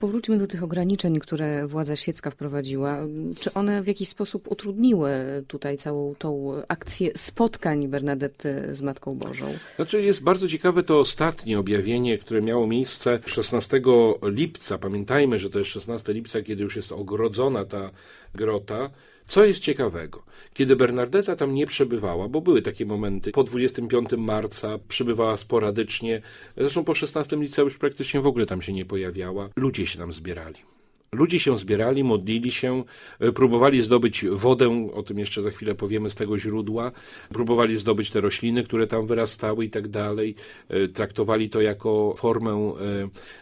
Powróćmy do tych ograniczeń, które władza świecka wprowadziła. Czy one w jakiś sposób utrudniły tutaj całą tą akcję spotkań Bernadety z Matką Bożą? Znaczy jest bardzo ciekawe to ostatnie objawienie, które miało miejsce 16 lipca. Pamiętajmy, że to jest 16 lipca, kiedy już jest ogrodzona ta grota. Co jest ciekawego? Kiedy Bernardeta tam nie przebywała, bo były takie momenty, po 25 marca przybywała sporadycznie, zresztą po 16 lipca już praktycznie w ogóle tam się nie pojawiała, ludzie się tam zbierali. Ludzie się zbierali, modlili się, e, próbowali zdobyć wodę, o tym jeszcze za chwilę powiemy, z tego źródła, próbowali zdobyć te rośliny, które tam wyrastały i tak dalej. E, traktowali to jako formę e,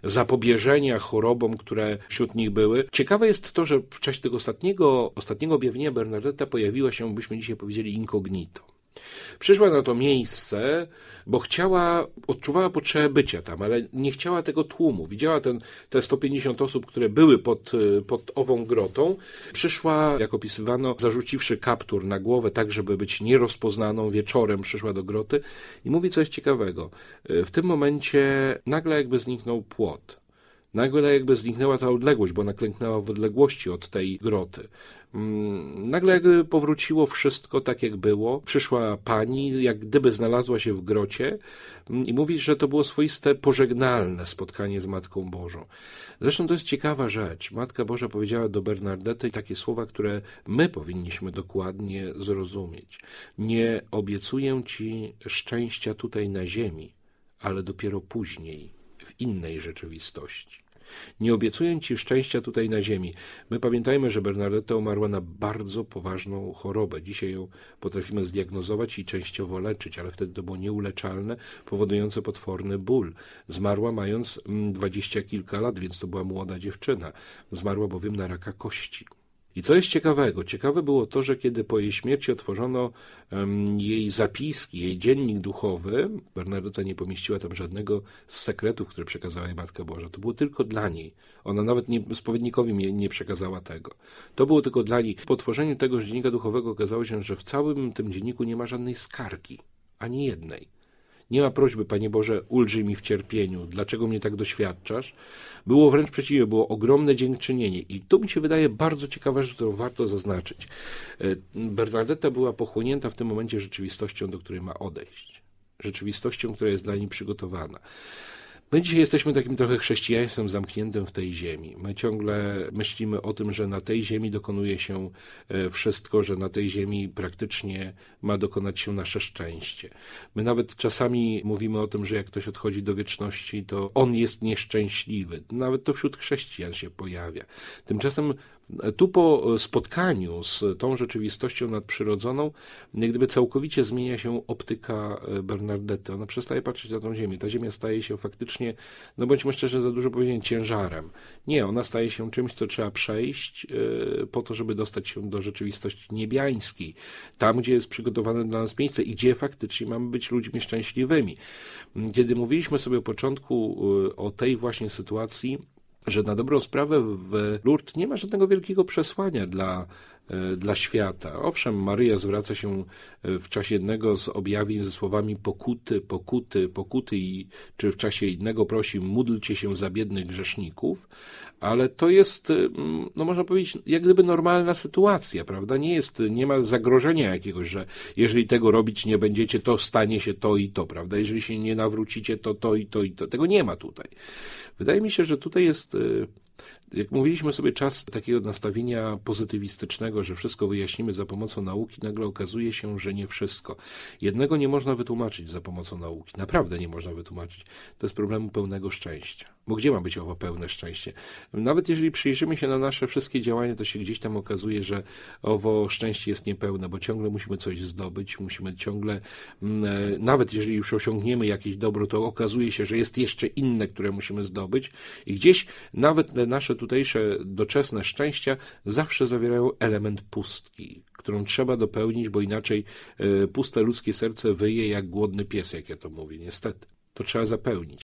zapobieżenia chorobom, które wśród nich były. Ciekawe jest to, że w czasie tego ostatniego, ostatniego objawienia Bernadetta pojawiła się, byśmy dzisiaj powiedzieli, incognito. Przyszła na to miejsce, bo chciała, odczuwała potrzebę bycia tam, ale nie chciała tego tłumu. Widziała ten, te 150 osób, które były pod, pod ową grotą. Przyszła, jak opisywano, zarzuciwszy kaptur na głowę, tak żeby być nierozpoznaną, wieczorem przyszła do groty i mówi coś ciekawego. W tym momencie nagle jakby zniknął płot. Nagle jakby zniknęła ta odległość, bo ona klęknęła w odległości od tej groty. Mm, nagle jakby powróciło wszystko tak, jak było. Przyszła pani, jak gdyby znalazła się w grocie mm, i mówi, że to było swoiste pożegnalne spotkanie z Matką Bożą. Zresztą to jest ciekawa rzecz. Matka Boża powiedziała do Bernardety takie słowa, które my powinniśmy dokładnie zrozumieć. Nie obiecuję ci szczęścia tutaj na ziemi, ale dopiero później, w innej rzeczywistości. Nie obiecuję ci szczęścia tutaj na ziemi. My pamiętajmy, że Bernadetta umarła na bardzo poważną chorobę. Dzisiaj ją potrafimy zdiagnozować i częściowo leczyć, ale wtedy to było nieuleczalne, powodujące potworny ból. Zmarła mając mm, dwadzieścia kilka lat, więc to była młoda dziewczyna. Zmarła bowiem na raka kości. I co jest ciekawego? Ciekawe było to, że kiedy po jej śmierci otworzono jej zapiski, jej dziennik duchowy, Bernadetta nie pomieściła tam żadnego z sekretów, które przekazała jej Matka Boża. To było tylko dla niej. Ona nawet nie, spowiednikowi nie, nie przekazała tego. To było tylko dla niej. Po otworzeniu tego dziennika duchowego okazało się, że w całym tym dzienniku nie ma żadnej skargi. Ani jednej. Nie ma prośby, Panie Boże, ulżyj mi w cierpieniu, dlaczego mnie tak doświadczasz? Było wręcz przeciwnie, było ogromne dziękczynienie. I tu mi się wydaje bardzo ciekawa rzecz, którą warto zaznaczyć. E, Bernadetta była pochłonięta w tym momencie rzeczywistością, do której ma odejść. Rzeczywistością, która jest dla niej przygotowana. My dzisiaj jesteśmy takim trochę chrześcijaństwem zamkniętym w tej ziemi. My ciągle myślimy o tym, że na tej ziemi dokonuje się e, wszystko, że na tej ziemi praktycznie ma dokonać się nasze szczęście. My nawet czasami mówimy o tym, że jak ktoś odchodzi do wieczności, to on jest nieszczęśliwy. Nawet to wśród chrześcijan się pojawia. Tymczasem tu po spotkaniu z tą rzeczywistością nadprzyrodzoną, jak gdyby całkowicie zmienia się optyka e, Bernardety. Ona przestaje patrzeć na tą ziemię. Ta ziemia staje się faktycznie, no bądźmy szczerzy, za dużo powiedzieć, ciężarem. Nie, ona staje się czymś, co trzeba przejść e, po to, żeby dostać się do rzeczywistości niebiańskiej. Tam, gdzie jest przygotowane dla nas miejsce i gdzie faktycznie mamy być ludźmi szczęśliwymi. Kiedy mówiliśmy sobie o początku e, o tej właśnie sytuacji, że na dobrą sprawę w Lourdes nie ma żadnego wielkiego przesłania dla, dla świata. Owszem, Maryja zwraca się e, w czasie jednego z objawień ze słowami pokuty, pokuty, pokuty i czy w czasie innego prosi módlcie się za biednych grzeszników, ale to jest, y, no można powiedzieć, jak gdyby normalna sytuacja, prawda? Nie jest, nie ma zagrożenia jakiegoś, że jeżeli tego robić nie będziecie, to stanie się to i to, prawda? Jeżeli się nie nawrócicie, to to i to i to. Tego nie ma tutaj. Wydaje mi się, że tutaj jest jak mówiliśmy sobie czas takiego nastawienia pozytywistycznego, że wszystko wyjaśnimy za pomocą nauki, nagle okazuje się, że nie wszystko. Jednego nie można wytłumaczyć za pomocą nauki. Naprawdę nie można wytłumaczyć. To jest problemu pełnego szczęścia. Bo gdzie ma być owo pełne szczęście? Nawet jeżeli przyjrzymy się na nasze wszystkie działania, to się gdzieś tam okazuje, że owo szczęście jest niepełne, bo ciągle musimy coś zdobyć, musimy ciągle, mm, e, nawet jeżeli już osiągniemy jakieś dobro, to okazuje się, że jest jeszcze inne, które musimy zdobyć i gdzieś nawet nasze tutejsze doczesne szczęścia zawsze zawierają element pustki, którą trzeba dopełnić, bo inaczej e, puste ludzkie serce wyje jak głodny pies, jak ja to mówię, niestety. To trzeba zapełnić.